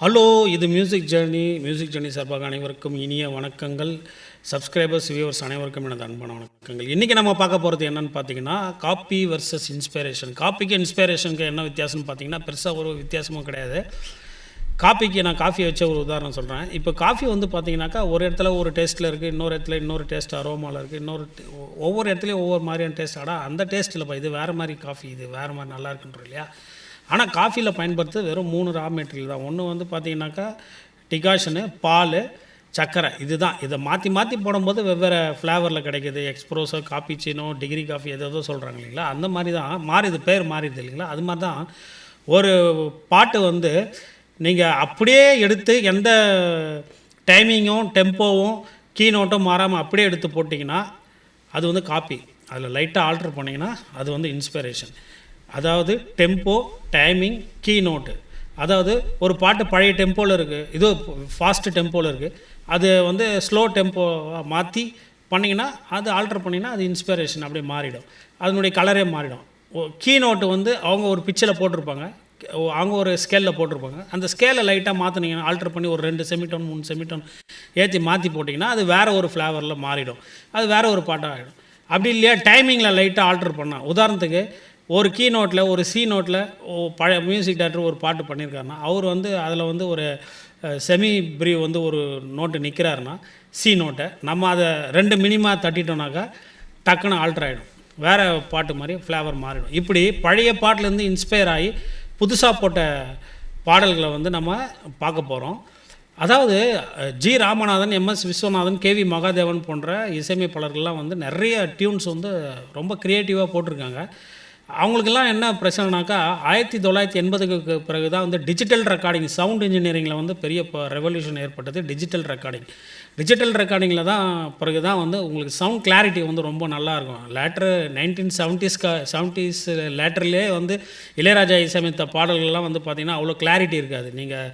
Hello இது music journey music journey சார்பாக அனைவருக்கும் இனிய வணக்கங்கள். சப்ஸ்கிரைபர்ஸ் வியூவர்ஸ் அனைவருக்கும் எனது அன்பான வணக்கங்கள். இன்றைக்கி நம்ம பார்க்க போகிறது என்னென்னு பார்த்தீங்கன்னா காப்பி வர்சஸ் இன்ஸ்பிரேஷன் காப்பிக்கு இன்ஸ்பிரேஷனுக்கு என்ன வித்தியாசம்னு பார்த்தீங்கன்னா பெருசாக ஒரு வித்தியாசமும் கிடையாது. காப்பிக்கு நான் காஃபி வச்ச ஒரு உதாரணம் சொல்கிறேன் இப்போ காஃபி வந்து பார்த்தீங்கன்னாக்கா ஒரு இடத்துல ஒரு டேஸ்ட்டில் இருக்குது இன்னொரு இடத்துல இன்னொரு டேஸ்ட் அரோமாவில் இருக்குது இன்னொரு ஒவ்வொரு இடத்துலையும் ஒவ்வொரு மாதிரியான டேஸ்ட் ஆனால் அந்த டேஸ்ட்டில் இப்போ இது வேறு மாதிரி காஃபி இது வேறு மாதிரி நல்லா இருக்குன்றோம் இல்லையா? ஆனால் காஃபியில் பயன்படுத்துறது வெறும் மூணு ரா மெட்டீரியல் தான். ஒன்று வந்து பார்த்தீங்கன்னாக்கா டிகாஷனு பால் சர்க்கரை. இதுதான். இதை மாற்றி மாற்றி போடும்போது வெவ்வேறு ஃப்ளேவரில் கிடைக்கிது. எக்ஸ்ப்ரோஸோ சீனோ டிகிரி காஃபி எதோ சொல்கிறாங்க இல்லைங்களா? அந்த மாதிரி தான். மாறிது பேர் மாறிடுது இல்லைங்களா? அது மாதிரி தான். ஒரு பாட்டு வந்து நீங்கள் அப்படியே எடுத்து எந்த டைமிங்கும் டெம்போவும் கீ நோட்டும் மாறாமல் அப்படியே எடுத்து போட்டிங்கன்னா அது வந்து காப்பி அதில் லைட்டாக ஆல்ட்ரு பண்ணிங்கன்னா அது வந்து இன்ஸ்பிரேஷன் அதாவது டெம்போ டைமிங் கீ நோட்டு அதாவது ஒரு பாட்டு பழைய டெம்போவில் இருக்குது இது ஃபாஸ்ட்டு டெம்போவில் இருக்குது அது வந்து ஸ்லோ டெம்போவாக மாற்றி பண்ணிங்கன்னா அது ஆல்ட்ரு பண்ணிங்கன்னா அது இன்ஸ்பிரேஷன் அப்படியே மாறிடும். அதனுடைய கலரே மாறிடும். கீ நோட்டு வந்து அவங்க ஒரு பிச்சில் போட்டிருப்பாங்க. அவங்க ஒரு ஸ்கேலில் போட்டிருப்பாங்க. அந்த ஸ்கேலை லைட்டாக மாற்றினீங்கன்னா ஆல்ட்ரு பண்ணி ஒரு ரெண்டு செமிட்டோன் மூணு செமிட்டோன் ஏற்றி மாற்றி போட்டிங்கன்னா அது வேறு ஒரு ஃப்ளேவரில் மாறிடும். அது வேறு ஒரு பாட்டாக ஆகிடும் அப்படி இல்லையா டைமிங்கில் லைட்டாக ஆல்ட்ரு பண்ணால் உதாரணத்துக்கு ஒரு கீ நோட்டில் ஒரு சி நோட்டில் பழைய மியூசிக் டேரக்டர் ஒரு பாட்டு பண்ணியிருக்காருன்னா அவர் வந்து அதில் வந்து ஒரு செமி பிரி வந்து ஒரு நோட்டு நிற்கிறாருன்னா சி நோட்டை நம்ம அதை ரெண்டு மினிமா தட்டிட்டோம்னாக்கா டக்குன்னு ஆல்ட்ரு ஆகிடும் வேறு பாட்டு மாதிரி ஃப்ளேவர் மாறிடும். இப்படி பழைய பாட்டிலேருந்து இன்ஸ்பயர் ஆகி புதுசாக போட்ட பாடல்களை வந்து நம்ம பார்க்க போகிறோம் அதாவது G Ramanathan MS Viswanathan KV Mahadevan போன்ற இசையமைப்பாளர்கள்லாம் வந்து நிறைய டியூன்ஸ் வந்து ரொம்ப க்ரியேட்டிவாக போட்டிருக்காங்க. அவங்களுக்கெல்லாம் என்ன பிரச்சனைனாக்கா ஆயிரத்தி தொள்ளாயிரத்தி எண்பதுக்கு பிறகு தான் வந்து டிஜிட்டல் ரெக்கார்டிங் சவுண்ட் இன்ஜினியரிங்கில் வந்து பெரிய ரெவல்யூஷன் ஏற்பட்டது டிஜிட்டல் ரெக்கார்டிங் டிஜிட்டல் ரெக்கார்டிங்கில் தான் பிறகு தான் வந்து உங்களுக்கு சவுண்ட் கிளாரிட்டி வந்து ரொம்ப நல்லா இருக்கும். லேட்டர் நைன்டீன் செவன்ட்டீஸ்க்கு செவன்ட்டிஸ் லேட்டர்லேயே வந்து இளையராஜா இசையமைத்த பாடல்கள்லாம் வந்து பார்த்திங்கன்னா அவ்வளோ கிளாரிட்டி இருக்காது. நீங்கள்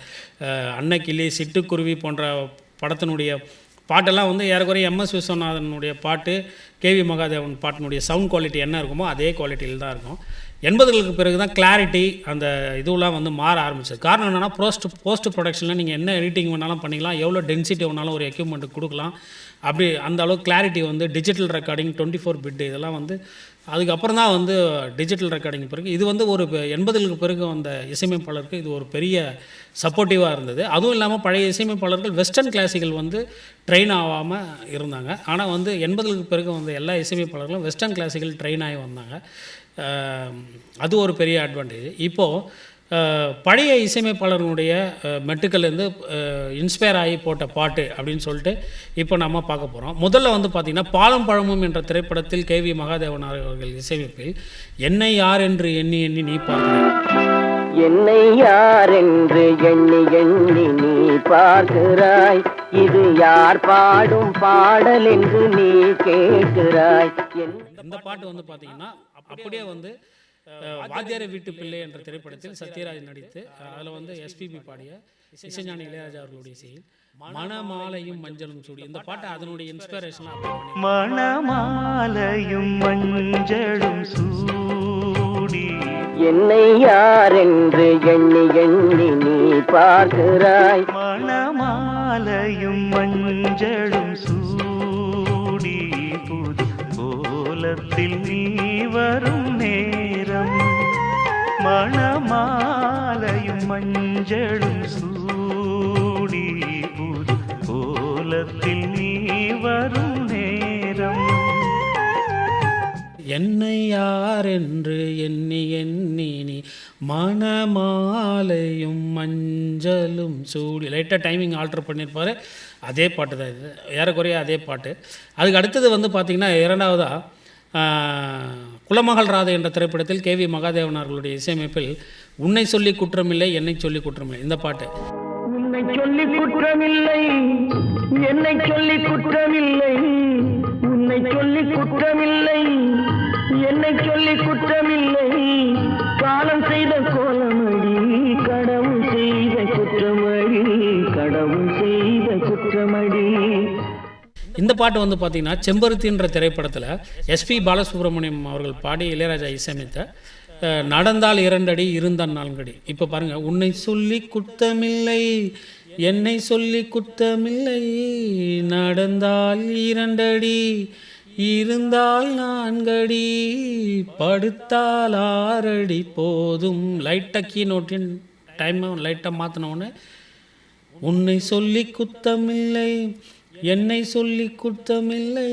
அன்னக்கிளி சிட்டுக்குருவி போன்ற படத்தினுடைய பாட்டெல்லாம் வந்து ஏறக்குறைய எம்எஸ் விஸ்வநாதனுடைய பாட்டு கேவி மகாதேவன் பாட்டினுடைய சவுண்ட் குவாலிட்டி என்ன இருக்குமோ அதே குவாலிட்டியில் தான் இருக்கும். எண்பதுகளுக்கு பிறகு தான் கிளாரிட்டி அந்த இதுவெல்லாம் வந்து மாற ஆரம்பிச்சது. காரணம் என்னென்னா போஸ்ட் போஸ்ட் ப்ரொடக்ஷனில் நீங்கள் என்ன எடிட்டிங் வேணாலும் பண்ணிக்கலாம் எவ்வளோ டென்சிட்டி வேணாலும் ஒரு எக்யூப்மெண்ட் கொடுக்கலாம். அப்படி அந்த அளவுக்கு கிளாரிட்டி வந்து digital recording twenty four bit இதெல்லாம் வந்து அதுக்கப்புறம் தான் வந்து டிஜிட்டல் ரெக்கார்டிங் பிறகு இது வந்து ஒரு எண்பதுகளுக்கு பிறகு வந்த இசையமைப்பாளருக்கு இது ஒரு பெரிய சப்போர்ட்டிவாக இருந்தது. அதுவும் இல்லாமல் பழைய இசையமைப்பாளர்கள் வெஸ்டர்ன் கிளாசிக்கல் வந்து ட்ரெயின் ஆகாமல் இருந்தாங்க. ஆனால் வந்து எண்பதுகளுக்கு பிறகு வந்த எல்லா இசையமைப்பாளர்களும் வெஸ்டர்ன் கிளாசிக்கல் ட்ரெயின் ஆகி வந்தாங்க. அது ஒரு பெரிய அட்வான்டேஜ் இப்போது பழைய இசையமைப்பாளர்களுடைய மெட்டுக்கள்லேருந்து இன்ஸ்பயர் ஆகி போட்ட பாட்டு அப்படின்னு சொல்லிட்டு இப்போ நம்ம பார்க்க போகிறோம் முதல்ல வந்து பார்த்திங்கன்னா பாலும் பழமும் என்ற திரைப்படத்தில் கேவி மகாதேவன் அவர்கள் இசையமைப்பில் என்னை யார் என்று எண்ணி எண்ணி நீ பார்க்கிறேன். என்னை யார் என்று எண்ணி எண்ணி நீ பார்க்கிறாய். இது யார் பாடும் பாடல் என்று நீ கேட்கிறாய். இந்த பாட்டு வந்து பார்த்தீங்கன்னா அப்படியே வந்து வாத்தியார வீட்டு பிள்ளை என்ற திரைப்படத்தில் சத்யராஜ் நடித்து அதில் வந்து எஸ்பிபி பாடிய இசைஞானி இளையராஜா அவர்களுடைய இசையில் மணமாலையும் மஞ்சளும் சூடி இந்த பாட்டை அதனுடைய இன்ஸ்பிரேஷனாக மணமாலையும் மஞ்சளும் சூடி என்னை யார் என்று எண்ணி எண்ணி நீ பார்க்கிறாய்? மணமாலையும் மஞ்சளும் மஞ்சளும் சூடி கோலத்தில் நீ வரும் நேரம். என்னை யார் என்று எண்ணி எண்ணி நீ மணமாலையும் மஞ்சளும் சூடி லைட்டாக டைமிங் ஆல்டர் பண்ணியிருப்பாரு அதே பாட்டு தான் இது. ஏறக்குறைய அதே பாட்டு. அதுக்கு அடுத்தது வந்து பார்த்திங்கன்னா இரண்டாவதாக குலமகள் ராதை என்ற திரைப்படத்தில் கே வி மகாதேவன் அவர்களுடைய இசையமைப்பில் உன்னை சொல்லி குற்றமில்லை என்னை சொல்லி குற்றமில்லை. இந்த பாட்டு. உன்னை சொல்லி குற்றமில்லை என்னை சொல்லி குற்றமில்லை. உன்னை சொல்லி குற்றமில்லை என்னை சொல்லி குற்றமில்லை. காலம் செய்த கோலமடி கடவுள் செய்த குற்றமடி கடவுள் செய்த குற்றமடி. இந்த பாட்டு வந்து பார்த்தீங்கன்னா செம்பருத்தின்ற திரைப்படத்தில் எஸ்பி பாலசுப்ரமணியம் அவர்கள் பாடி இளையராஜா இசையமைத்த நடந்தால் இரண்டடி இருந்தால் நான்கடி. இப்போ பாருங்க உன்னை சொல்லி குத்தமில்லை என்னை சொல்லி குத்தமில்லை நடந்தால் இரண்டடி இருந்தால் நான்கடி படுத்தால் ஆறடி போதும். லைட்டாக கீ நோட்டின் டைமை லைட்டாக மாற்றினோடனே உன்னை சொல்லி குத்தமில்லை என்னை சொல்லி குத்தமில்லை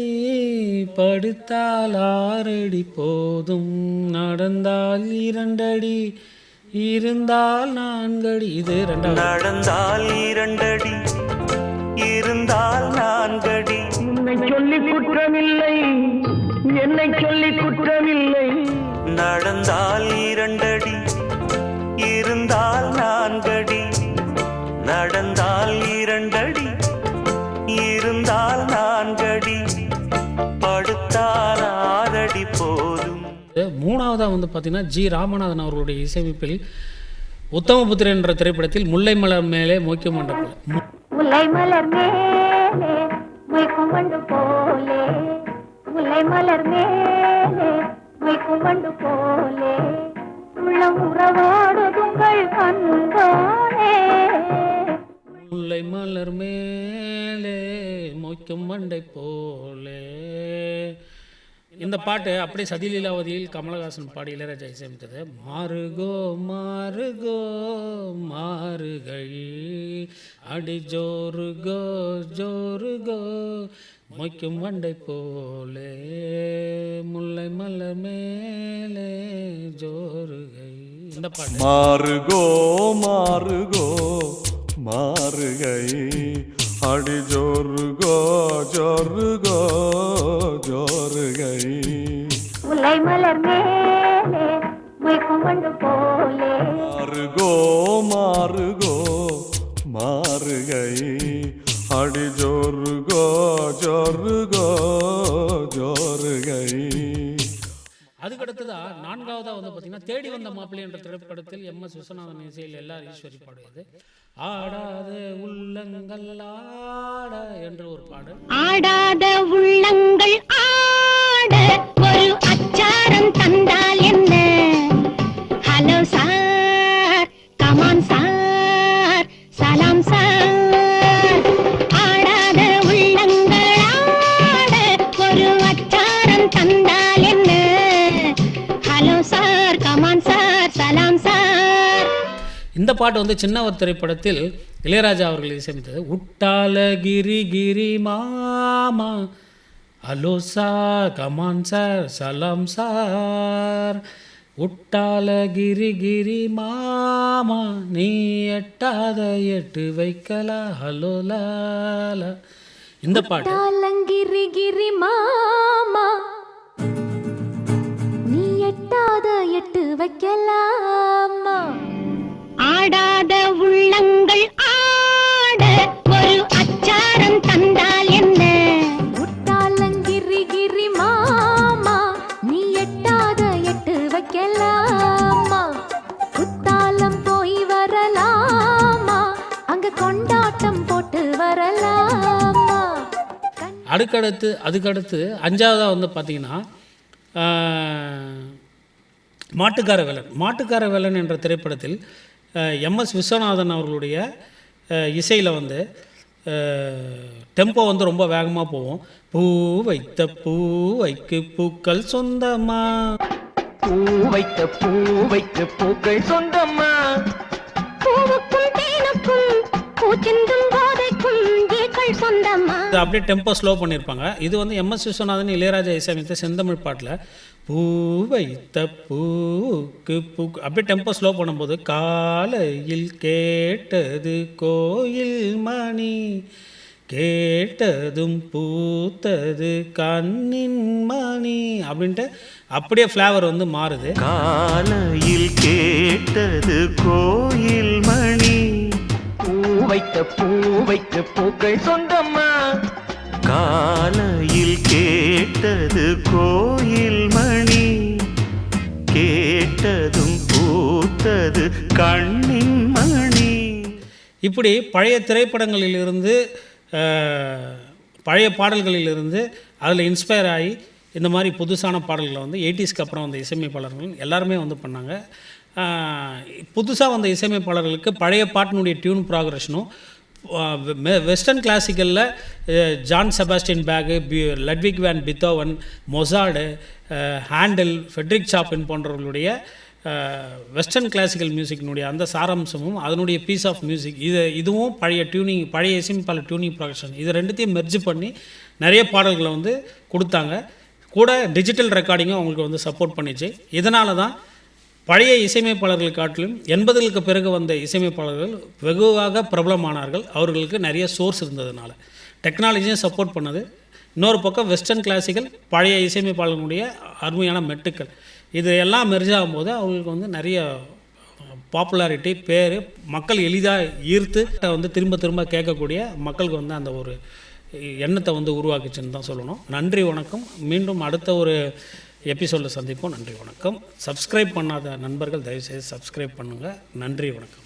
படுத்தால் ஆறடி போதும். நடந்தால் இரண்டடி இருந்தால் நான்கடி. இது ரெண்டாவது நடந்தால் இரண்டடி இருந்தால் நான்கடி. உன்னை சொல்லி குற்றமில்லை என்னை சொல்லி குற்றமில்லை. நடந்தால் மூணாவதாக வந்து பார்த்தீங்கன்னா ஜி. ராமநாதன் அவர்களுடைய இசையமைப்பில் உத்தமபுத்திரன் என்ற திரைப்படத்தில் முல்லை மலர் மேலே மொய்க்க மண்டபம். முல்லை மலர் மேலே மொய்க்கும் வண்டு போலே. முல்லை மலர் மேலே மொய்க்கும் வண்டு போலே. உள்ளம் உறவாடுதுங்கள் கண்கானே முல்லை மலர் மேலே மொய்க்கும் மண்டை போலே. இந்த பாட்டு அப்படியே சதிலீலாவதியில் கமலஹாசன் பாடி இளையராஜா இசையமைத்தது. மாறுகோ மாறுகோ மாறுகை அடி ஜோருகோ ஜோருகோ மொய்க்கும் வண்டை போலே முல்லை மலர் மேலே ஜோருகை இந்த பாட்டு. மாறுகோ மாறுகோ மாறுகை அடி ஜோருகோ ஜோருகோ ஜோருகை முல்லை மலர் மேலே மொய்க்கும் வண்டு போலே. மாறுகோ மாறுகோ மாறுகை அடி ஜோருகோ ஜோருகோ ஜோருகை அதுக்கடுத்ததா நான்காவதா வந்து பார்த்தீங்கன்னா தேடி வந்த மாப்பிள்ளை என்ற திரைப்படத்தில் எம் எஸ் விஸ்வநாதன் இசையில் எல்லார் ஈஸ்வரி பாடுவது. ஆடாத உள்ளங்கள் ஆட என்று ஒரு பாடல். ஆடாத உள்ளங்கள் இந்த பாட்டு வந்து சின்னவர் திரைப்படத்தில் இளையராஜா அவர்கள் இசையமைத்தது. உட்டால கிரி கிரி மாமா hello sir come on sir சலாம் சார். உட்டால கிரி கிரி மாமா நீ எட்டாத எட்டு வைக்கலா ஹலோ லாலா இந்த பாட்டு. கிரி கிரி மாமா நீ எட்டாத எட்டு வைக்கலாமா? ஆடாத உள்ளங்கள் ஆட ஒரு அச்சாரம் தந்தால் என்ன? முட்டாலங்கிரி கிரி மாமா நீ எட்டாத எட்டு வைக்கலாமா? குத்தாலம் போய் வரலாமா? அங்க கொண்டாட்டம் போட்டு வரலாமா? அதுக்கடுத்து அதுக்கடுத்து அஞ்சாவதாக வந்து பார்த்தீங்கன்னா மாட்டுக்கார வேலன். மாட்டுக்கார வேலன் என்ற திரைப்படத்தில் எம்எஸ் விஸ்வநாதன் அவர்களுடைய இசையில் வந்து டெம்போ வந்து ரொம்ப வேகமாக போவோம் பூ வைத்த பூ வைக்கு பூக்கள் சொந்தமா? பூ வைத்த பூ வைத்த பூக்கள் சொந்தம்மா பூவுக்கும் தேனுக்கும் பூச்சிந்தும் இது அப்படியே டெம்போ ஸ்லோ பண்ணியிருப்பாங்க இது வந்து எம்எஸ் விஸ்வநாதன் இளையராஜா இசையமைத்த செந்தமிழ் பாட்டில் பூ வைத்த பூக்கு பூ அப்படியே டெம்போ ஸ்லோ பண்ணும்போது காலையில் கேட்டது கோயில் மணி கேட்டதும் பூத்தது கண்ணின் மணி அப்படின்ட்டு அப்படியே ஃப்ளேவர் வந்து மாறுது. காலையில் கேட்டது கோயில் மணி. பூ வைத்த பூ வைத்த பூக்கள் சொந்தம்மா காலையில் கேட்டது கோயில் மணி. கேட்டதும் பூத்தது கண்ணின் மணி. இப்படி பழைய திரைப்படங்களிலிருந்து பழைய பாடல்களிலிருந்து அதில் இன்ஸ்பயர் ஆகி இந்த மாதிரி புதுசான பாடல்களை வந்து எயிட்டிஸ்க்கு அப்புறம் வந்த இசையமைப்பாளர்கள் எல்லாருமே வந்து பண்ணாங்க. புதுசாக வந்த இசையமைப்பாளர்களுக்கு பழைய பாட்டினுடைய டியூன் ப்ராக்ரஷனும் வெஸ்டர்ன் கிளாசிக்கலில் John Sebastian Bach B Ludwig van Beethoven Mozart Handel Frederic Chopin போன்றவர்களுடைய western classical மியூசிக்கினுடைய அந்த சாராம்சமும் அதனுடைய பீஸ் ஆஃப் மியூசிக் இது இதுவும் பழைய டியூனிங் பழைய இசையமைப்பாளர் டியூனிங் ப்ரொடக்ஷன். இது ரெண்டுத்தையும் மெர்ஜ் பண்ணி நிறைய பாடல்களை வந்து கொடுத்தாங்க. கூட டிஜிட்டல் ரெக்கார்டிங்கும் அவங்களுக்கு வந்து சப்போர்ட் பண்ணிச்சு. இதனால தான் பழைய இசையமைப்பாளர்கள் காட்டிலும் எண்பதுகளுக்கு பிறகு வந்த இசையமைப்பாளர்கள் வெகுவாக பிரபலமானார்கள். அவர்களுக்கு நிறைய சோர்ஸ் இருந்ததுனால. டெக்னாலஜியும் சப்போர்ட் பண்ணது. இன்னொரு பக்கம் வெஸ்டர்ன் கிளாசிக்கல் பழைய இசையமைப்பாளர்களுடைய அருமையான மெட்டுக்கள். இது எல்லாம் மெர்ஜ் ஆகும்போது அவங்களுக்கு வந்து நிறைய பாப்புலாரிட்டி பேர் மக்கள் எளிதாக ஈர்த்து வந்து திரும்ப திரும்ப கேட்கக்கூடிய மக்களுக்கு வந்து அந்த ஒரு எண்ணத்தை வந்து உருவாக்குச்சுன்னு தான் சொல்லணும். நன்றி வணக்கம். மீண்டும் அடுத்த ஒரு எபிசோடில் சந்திப்போம். நன்றி வணக்கம். சப்ஸ்கிரைப் பண்ணாத நண்பர்கள் தயவுசெய்து சப்ஸ்கிரைப் பண்ணுங்கள் நன்றி வணக்கம்.